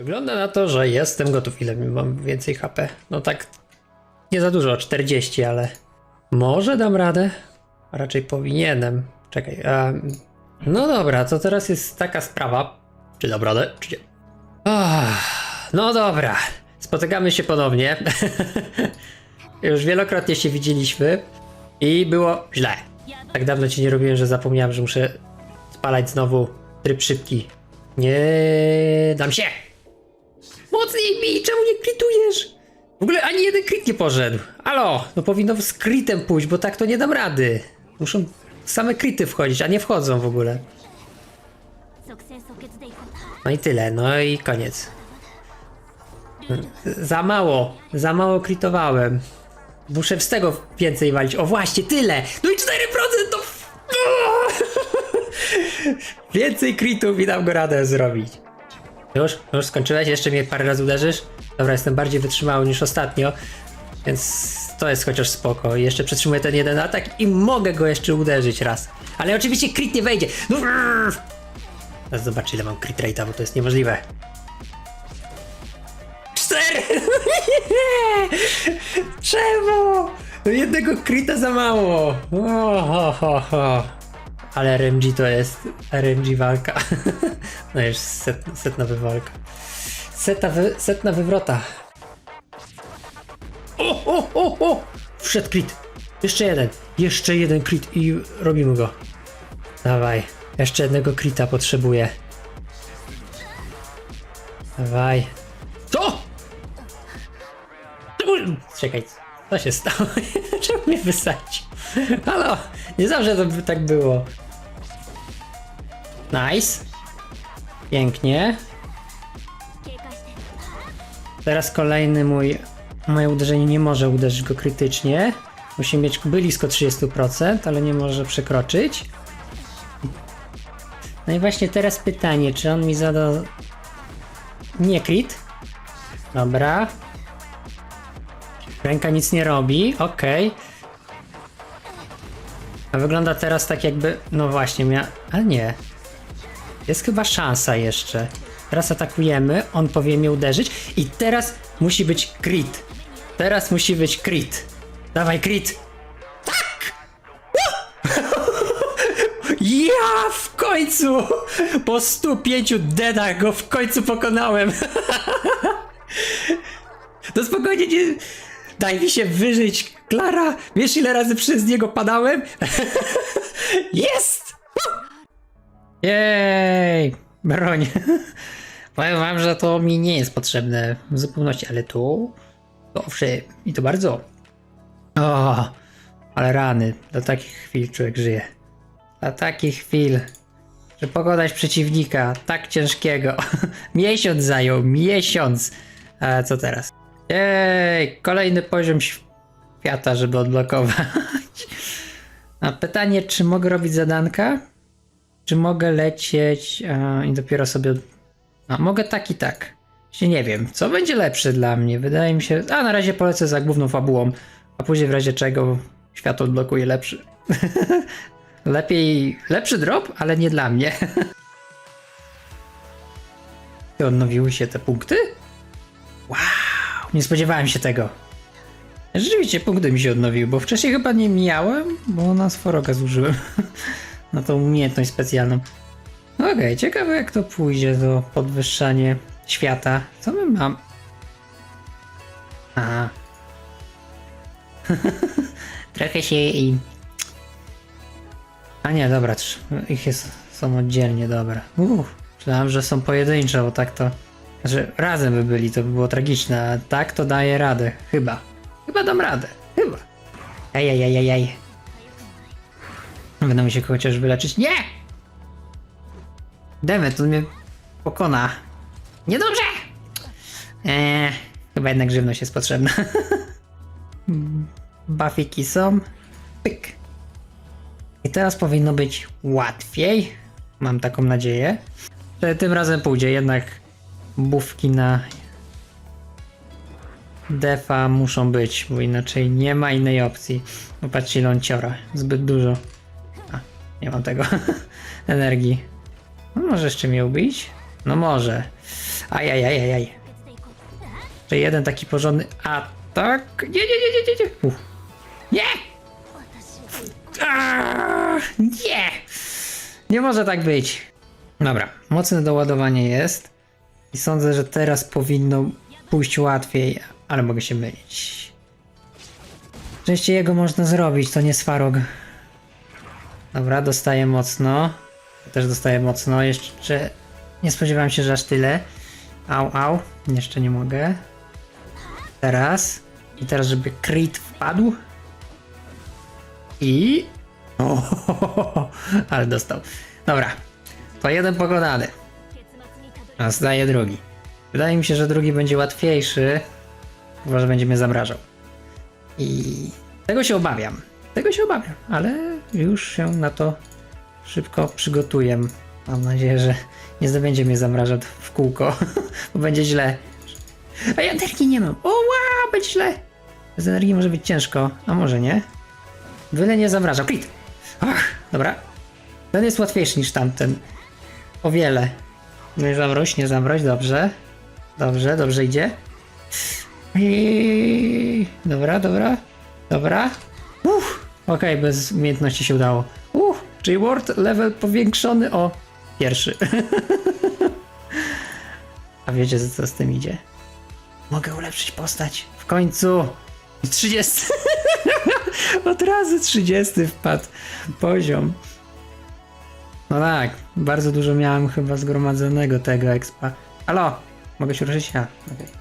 Wygląda na to, że jestem gotów. Ile mam więcej HP? No tak, nie za dużo, 40, ale może dam radę. A raczej powinienem. Czekaj. no dobra, to teraz jest taka sprawa. Czy dam radę, czy nie? Ach, no dobra. Spotykamy się ponownie. Już wielokrotnie się widzieliśmy i było źle. Tak dawno ci nie robiłem, że zapomniałem, że muszę spalać znowu tryb szybki. Nie dam się! Mocniej mi, czemu nie kritujesz? W ogóle ani jeden krit nie poszedł. Alo, no powinno z kritem pójść, bo tak to nie dam rady. Muszą same krity wchodzić, a nie wchodzą w ogóle. No i tyle, no i koniec. Za mało, za mało kritowałem. Muszę z tego więcej walić. O właśnie, tyle! No i 4% to... Więcej kritów i dam go radę zrobić. Już? Już skończyłeś? Jeszcze mnie parę razy uderzysz? Dobra, jestem bardziej wytrzymały niż ostatnio, więc to jest chociaż spoko. Jeszcze przetrzymuję ten jeden atak i mogę go jeszcze uderzyć raz. Ale oczywiście crit nie wejdzie. No, Teraz zobaczę ile mam crit rate'a, bo to jest niemożliwe. Cztery! Czemu? Jednego crita za mało. O, ho, ho, ho. Ale RMG to jest RMG walka. No już set, setna wywalka. Seta wy, setna wywrota. O, o, o, o! Wszedł crit. Jeszcze jeden. Jeszcze jeden crit i robimy go. Dawaj. Jeszcze jednego krita potrzebuję. Dawaj. Co? Czekaj, co się stało? Czemu mnie wysać? Halo, nie zawsze to by tak było. Nice. Pięknie. Teraz kolejny mój... Moje uderzenie nie może uderzyć go krytycznie. Musi mieć blisko 30%, ale nie może przekroczyć. No i właśnie teraz pytanie, czy on mi zada... Nie crit? Dobra, Ręka nic nie robi, okej. A wygląda teraz tak jakby. No właśnie, mia. Ale nie. Jest chyba szansa jeszcze. Teraz atakujemy, on powie mnie uderzyć i teraz musi być crit. Teraz musi być crit. Dawaj crit. Tak! Ja w końcu! Po 105 deadach go w końcu pokonałem. To spokojnie nie... Daj mi się wyżyć, Klara! Wiesz ile razy przez niego padałem? Jest! Jej! Broń. Powiem wam, że to mi nie jest potrzebne w zupełności, ale tu... To owszem, i to bardzo. O, ale rany. Do takich chwil człowiek żyje. Dla takich chwil, że pokonać przeciwnika tak ciężkiego. miesiąc zajął, miesiąc. A co teraz? Jej, kolejny poziom świata, żeby odblokować. A pytanie, czy mogę robić zadanka? Czy mogę lecieć a, i dopiero sobie. A mogę tak i tak. Się nie wiem, co będzie lepsze dla mnie. Wydaje mi się. A na razie polecę za główną fabułą, a później w razie czego świat odblokuje lepszy. Lepiej. Lepszy drop, ale nie dla mnie. Odnowiły się te punkty? Nie spodziewałem się tego. Rzeczywiście punkty mi się odnowiły, bo wcześniej chyba nie miałem, bo na sforoga zużyłem. na tą umiejętność specjalną. Okej, ciekawe jak to pójdzie do podwyższanie świata. Co my mam? Aha. Trochę się i... A nie, dobra, ich jest, są oddzielnie, dobra. Uff, myślałem, że są pojedyncze, bo tak to... Znaczy, razem by byli, to by było tragiczne, a tak to daje radę. Chyba. Chyba dam radę. Chyba. Ejejejejej. Będę musiał chociaż wyleczyć. Nie! Demet, on mnie pokona. Niedobrze! Eee, chyba jednak żywność jest potrzebna. Buffiki są. Pyk. I teraz powinno być łatwiej. Mam taką nadzieję. Tym razem pójdzie jednak bufki na defa muszą być, bo inaczej nie ma innej opcji. Popatrzcie, ile on ciora. Zbyt dużo. A, nie mam tego energii. No może jeszcze mnie ubić? No może. Ajajajajaj. Aj, jeden taki porządny atak. Nie, nie, nie, nie, nie, nie. Uf. Nie! Aaaa, nie! Nie może tak być. Dobra, mocne doładowanie jest. I sądzę, że teraz powinno pójść łatwiej, ale mogę się mylić. Częściej jego można zrobić, to nie Swarog. Dobra, dostaję mocno. Też dostaję mocno. Jeszcze nie spodziewałem się, że aż tyle. Au, au. Jeszcze nie mogę. Teraz. I teraz, żeby crit wpadł. I. O, ale dostał. Dobra. To jeden pokonany. A zdaje drugi. Wydaje mi się, że drugi będzie łatwiejszy, chyba że będzie mnie zamrażał. I tego się obawiam. Tego się obawiam, ale już się na to szybko przygotuję. Mam nadzieję, że nie zdobędzie mnie zamrażać w kółko, bo będzie źle. A ja energii nie mam. O, wow, będzie źle. Bez energii może być ciężko, a może nie. Byle nie zamraża. Pit! Ach, dobra. Ten jest łatwiejszy niż tamten. O wiele. Nie zamroź, nie zamroź, dobrze. Dobrze, dobrze idzie. I... Dobra, dobra, dobra. Uff, okej, bez umiejętności się udało. Uff, czyli word level powiększony o pierwszy. A wiecie, co z tym idzie? Mogę ulepszyć postać. W końcu. 30. Od razu 30 wpadł poziom. No tak, bardzo dużo miałem chyba zgromadzonego tego expa. Halo, mogę się ruszyć? Ja, okej.